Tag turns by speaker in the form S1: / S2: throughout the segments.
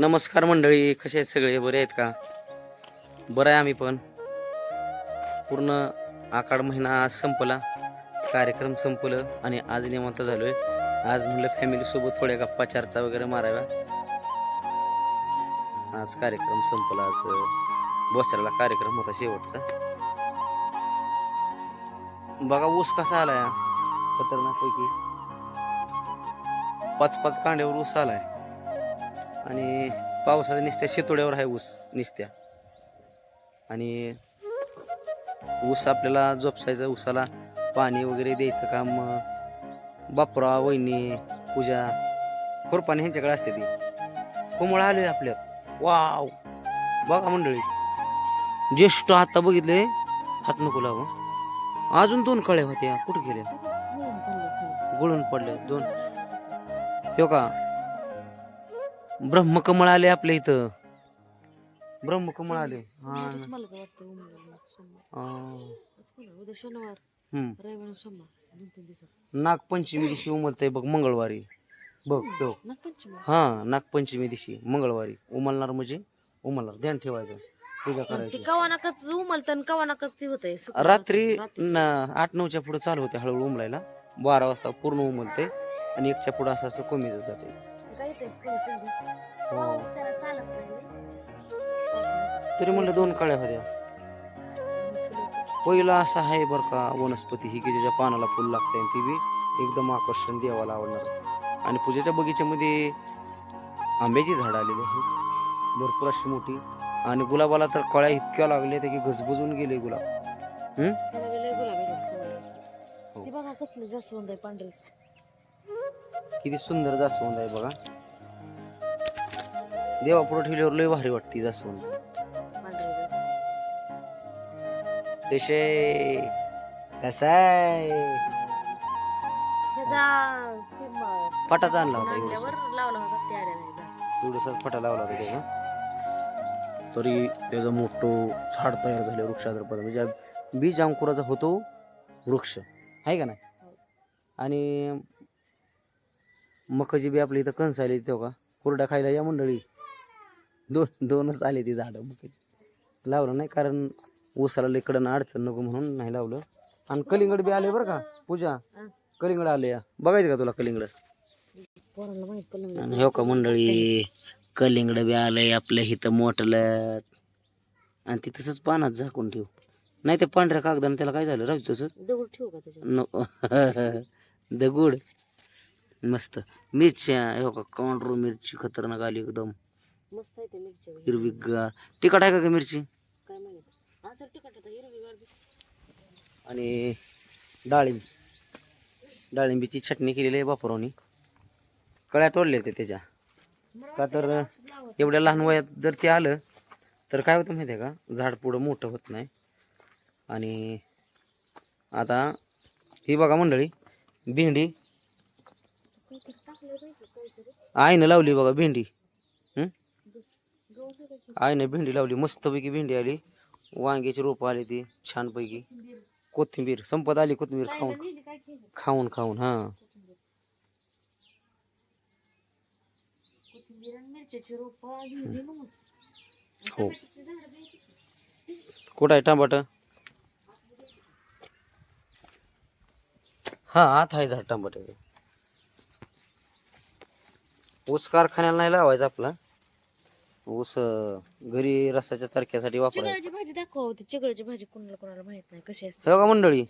S1: नमस्कार मंडळी कसे आहेत सगळे? बरे आहेत का? बरं आहे आम्ही पण. पूर्ण आखाड महिना आज संपला. कार्यक्रम संपलं आणि आज निवांत आहे आज म्हणलं फॅमिलीसोबत थोड्या गप्पा चर्चा वगैरे माराव्या. आज कार्यक्रम संपला. आज बोसऱ्याला कार्यक्रम होता शेवटचा. बघा ऊस कसा आलाय? खतरनाक पैकी. पाच पाच कांड्यावर ऊस आलाय. आणि पावसाच्या निसत्या शितोड्यावर आहे ऊस निसत्या. आणि ऊस आपल्याला जोपसायचं ऊसाला पाणी वगैरे द्यायचं काम बापरा वहिनी पूजा खुरपाणी ह्यांच्याकडे असते ती. कोमळ आले आपल्यात. वाव. बघा मंडळी ज्येष्ठ आता बघितले हात नको लागू अजून दोन कळे होत्या. कुठे गेल्या? गुळून पडले दोन. हो का ब्रह्मकमळ आले आपल्या इथं. ब्रह्मकमळ आले. हा.
S2: मला काय वाटतं उमराला सोमवार.
S1: अं,
S2: आज कोण आहे? उद्या शनिवार.
S1: हम्म.
S2: रविवार सोमवार. दोन तीन दिवसात.
S1: नागपंचमी दिवशी उमलतंय बघ मंगळवारी. बघ
S2: नागपंचमी?
S1: हा नागपंचमी दिवशी मंगळवारी. उमलणार म्हणजे उमलणार. ध्यान ठेवायचं. पूजा करायची.
S2: कवा नाकच उमलत आणि कवा नाकच ते होतंय. सुकून
S1: रात्री
S2: रात्री.
S1: न- आठ नऊच्या पुढे चालू होते हळूहळू उमलायला. बारा वाजता पूर्ण उमलते आणि एकच्या पुढे असं असं कमी जाते. हो. तरी म्हणलं दोन काळ्या होत्या. पहिला असा आहे बर का वनस्पती ही की ज्याच्या पानाला फुल लागते आणि ती बी एकदम आकर्षण देवाला आवडणार. आणि पूजेच्या बगीच्यामध्ये आंब्याची झाडं आलेली आहेत. भरपूर अशी मोठी. आणि गुलाबाला तर कळ्या इतक्या लागल्या की घसबजून गेले गुलाब.
S2: त्याला
S1: किती सुंदर जास्वंद आहे बघा. देवा पुढे ठेवल्यावर लय भारी वाटते जास्वंद. तसे कसा आहे? फटाचा आणला होता एवढासा. फटा लावला होता त्याचा. तरी त्याचं मोठं झाड तयार झालं वृक्षाचं पद म्हणजे बीज अंकुराचा होतो वृक्ष. आहे का नाही? आणि मकाची बी आपली इथं कणस आली तेव्हा का? कुरड्या खायला या मंडळी. दोन दोनच आले ती झाडं मकाची लावलं नाही कारण ऊसाला लेकडं अडचण नको म्हणून नाही लावलं. आणि कलिंगड बी आले बरं का पूजा? कलिंगड आले या. बघायचं का तुला कलिंगड? आणि हो का मंडळी कलिंगड बी आलंय आपल्या इथं मोठलं. आणि ती तसंच पानात झाकून ठेव. नाही ते पांढऱ्या कागदानं त्याला काय झालं? राहू तसं.
S2: दगड ठेवू का
S1: दगुड. मस्त. मिरच्या हो का कांडरू मिरची खतरनाक आली एकदम.
S2: मस्त आहे ते.
S1: हिरवी तिखट आहे का ग मिरची?
S2: काय माहीत. असं तिखट होतं हिरवी गार
S1: आणि डाळिंब. डाळिंबीची चटणी केलेली आहे बापरावनी. कळ्या तोडल्या ते त्याच्या. का तर एवढ्या लहान वयात जर ते आलं तर काय होतं माहिती आहे का? झाड पुढं मोठं होत नाही. आणि आता ही बघा मंडळी भेंडी आईनं लावली बघा भेंडी. हं? आईनं भेंडी लावली मस्तपैकी भेंडी आली. वांग्याची रोपं आली ती छानपैकी. कोथिंबीर संपत आली कोथिंबीर खाऊन. खाऊन खाऊन हा. हो. कुठं आहे टमाट हा आत आहे झाड टमाट्याचं ऊस कारखान्याला नाही लावायचा आपला. ऊस घरी रसाच्या चरख्यासाठी वापरायचा.
S2: चिगळाची भाजी दाखवा होती चिगळाची भाजी कोणाला कोणाला माहीत नाही. कशी असते?
S1: हो का मंडळी?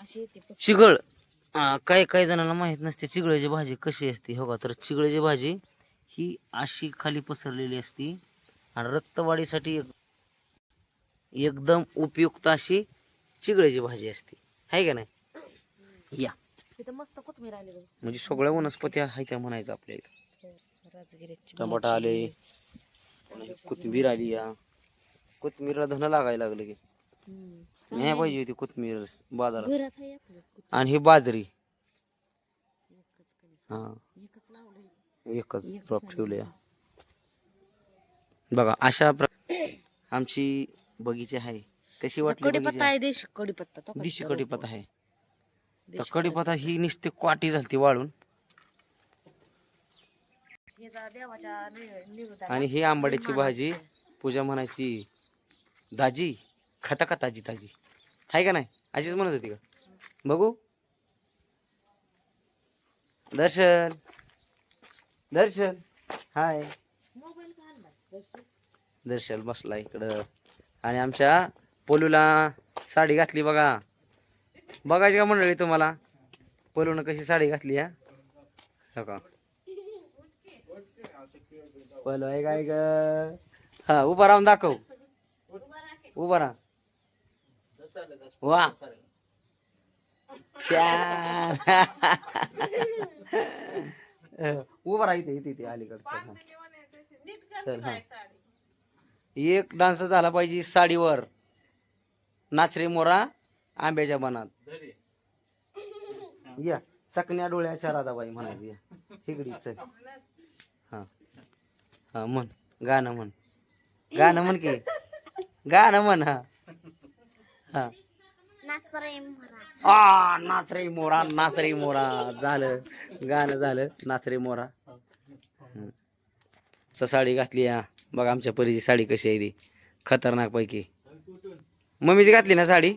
S2: अशी येते
S1: चिगळ. काही काही जणांना माहीत नसते चिगळाची भाजी कशी असते. हो का? तर चिगळाची भाजी ही अशी खाली पसरलेली असती. आणि रक्तवाढीसाठी एक- एकदम उपयुक्त अशी चिगळाची भाजी असते. आहे का नाही? या.
S2: तिथं मस्त कोथमीर आली बघ
S1: म्हणजे सगळ्या वनस्पती आहे त्या म्हणायचं आपल्या इथं टमाटा आले. कोथिंबीर आली या. कोथिंबीरला धन लागायला लागलं की. नाही पाहिजे होती कोथिंबीर बाजारात. आणि ही बाजरी. हा.
S2: एकच
S1: ड्रॉप ठेवले बघा अशा प्र आमची बगीची आहे. कशी वाटली
S2: कडीपत्ता? आहे देशी कडीपत्ता
S1: दिशी कडीपत्ता आहे. कडीपत्ता ही नुसती क्वाटी झालती वाळून.
S2: देवाच्या
S1: आणि ही आंबाड्याची भाजी. पूजा म्हणायची दाजी खाता का ताजी ताजी? आहे का नाही? अशीच म्हणत होती का? बघू. दर्शन. दर्शन. हाय.
S2: मोबाईल का आणलाय?
S1: दर्शन बसला इकडं. आणि आमच्या पोलूला साडी घातली बघा. बघायची का मंडळी तुम्हाला? पोलूनं कशी साडी घातली हा? हो का? पोलू आहे काय ग? हा उभा राहून दाखव. उभा राहा. वा. छान. उभा राहा इथे इथे इथे अलीकडचं. हा. चल हा. एक डान्स झाला पाहिजे साडीवर. नाचरे मोरा आंब्याच्या बनात. या. चकण्या डोळ्याच्या राधाबाई म्हणायची. या तिकडी चल हा. हा म्हण. गाणं म्हण. गाणं म्हण की. गाणं म्हण हा. हा. आ नाचरे मोरा नाचरे मोरा. झालं. गाणं झालं. नाचरे मोरा. स- साडी घातली हा. बघा आमच्या परीची साडी कशी आहे ती. खतरनाक पैकी. मम्मीची घातली ना साडी?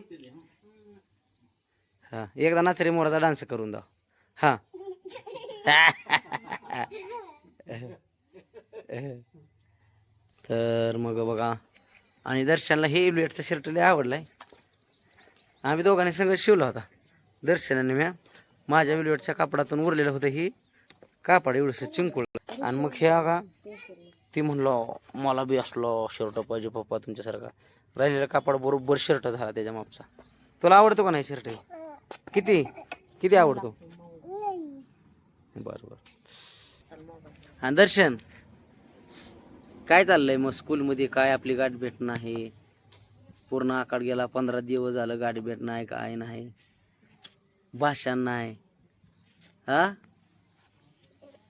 S1: हा. एकदा नाचरे मोराचा डान्स करून दाव हा. तर मग बघा. आणि दर्शनला हे ब्लेडचा शर्ट लय आवडलाय. आम्ही दोघांनी सगळं शिवला होता. दर्शनाने म्या माझ्या विलवेटच्या कापडातून उरलेलं होतं ही कापड एवढंसं चिंकुळलं आणि मग हे का ती म्हणलं मला बी असलो शर्ट पाहिजे पप्पा तुमच्यासारखा. राहिलेला कापड बरोबर शर्ट झाला त्याच्या मापचा तुला आवडतो का नाही शर्ट किती? किती आवडतो? बरं बरं.
S2: आणि
S1: हा दर्शन? काय चाललंय मग स्कूलमध्ये काय आपली गाठ भेट नाही? पूर्ण आकाड गेला पंधरा दिवस झालं गाठ भेट नाही काय नाही? भाषा नाही. हा?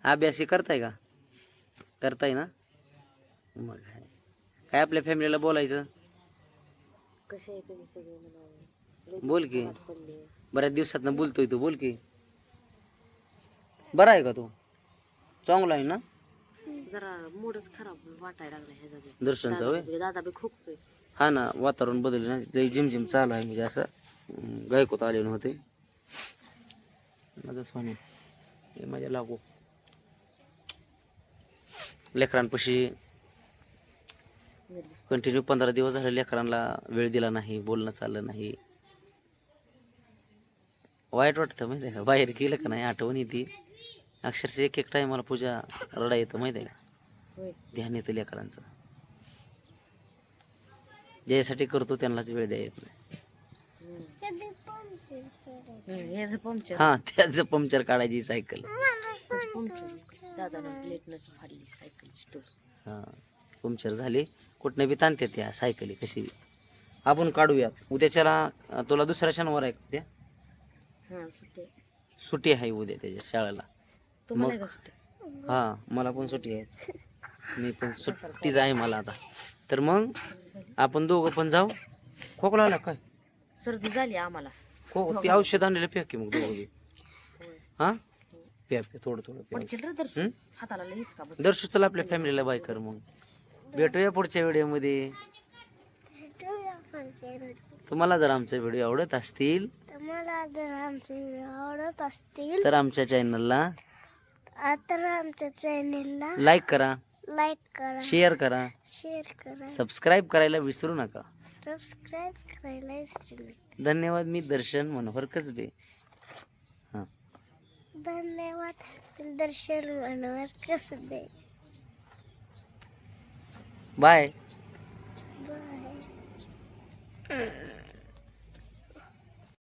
S1: अभ्यासी करताय का? करताय ना? मग काय. आपल्या फॅमिलीला बोलायचं?
S2: कसे आहे
S1: बोल की. बऱ्याच दिवसात बोलतोय तू बोल की. बरा आहे का तू? चांगला आहे ना?
S2: जरा मूडच खराब वाटायला लागला ह्याचा बी.
S1: दर्शनचा होय?
S2: दादा- दादा बी खोकतोय.
S1: हा ना वातावरण बदललं ना लई झिमझिम चालू आहे म्हणजे असं. अं, गायकोत आले नव्हते. माझं सोने हे माझ्या लागू. लेकरांपाशी कंटिन्यू पंधरा दिवस झाले लेकरांना वेळ दिला नाही बोलणं चाललं नाही. वाईट वाटतं माहिती का? बाहेर गेलं का नाही आठवण येते. अक्षरशः एक एक टायमाला पूजा रडा येतं माहिती आहे का? ध्यान येतं लेकरांचं. ज्यासाठी करतो त्यांनाच वेळ द्या येत नाही.
S2: हे
S1: त्याचं पंक्चर काढायची सायकल हा पंक्चर झाली. कुठनं बी ताणते त्या सायकली कशी बी. आपण काढूया उद्याच्याला तुला दुसरा शनिवार आहे का
S2: सुट्टे
S1: सुट्टी आहे उद्या त्याच्या शाळेला.
S2: तुम्हाला
S1: मग-
S2: आहे का सुट्टे.
S1: हा मला पण सुट्टी आहे. मी पण सुट्टीच आहे मला आता. तर मग आपण दोघं पण जाऊ. खोकला आला काय?
S2: सर्दी झाली आम्हाला.
S1: खो ते औषध आणलेलं प्या की मग दोघं हा? प्या प्या थोडं थोडं प्या
S2: रे? हाताला का बस
S1: दर्शू चला आपल्या फॅमिलीला बाय कर मग. भेटूया पुढच्या व्हिडिओमध्ये. तुम्हाला जर आमचे व्हिडिओ आवडत असतील
S3: तुम्हाला जर आमचे व्हिडिओ आवडत असतील
S1: तर आमच्या चॅनलला
S3: तर आमच्या चॅनेलला
S1: लाईक करा.
S3: लाईक करा.
S1: शेअर करा.
S3: शेअर करा.
S1: सबस्क्राईब करायला विसरू नका.
S3: सबस्क्राईब करायला विसरू नका.
S1: धन्यवाद मी दर्शन मनोहर कसबे. हां.
S3: धन्यवाद दर्शन मनोहर कसबे.
S1: Bye
S3: bye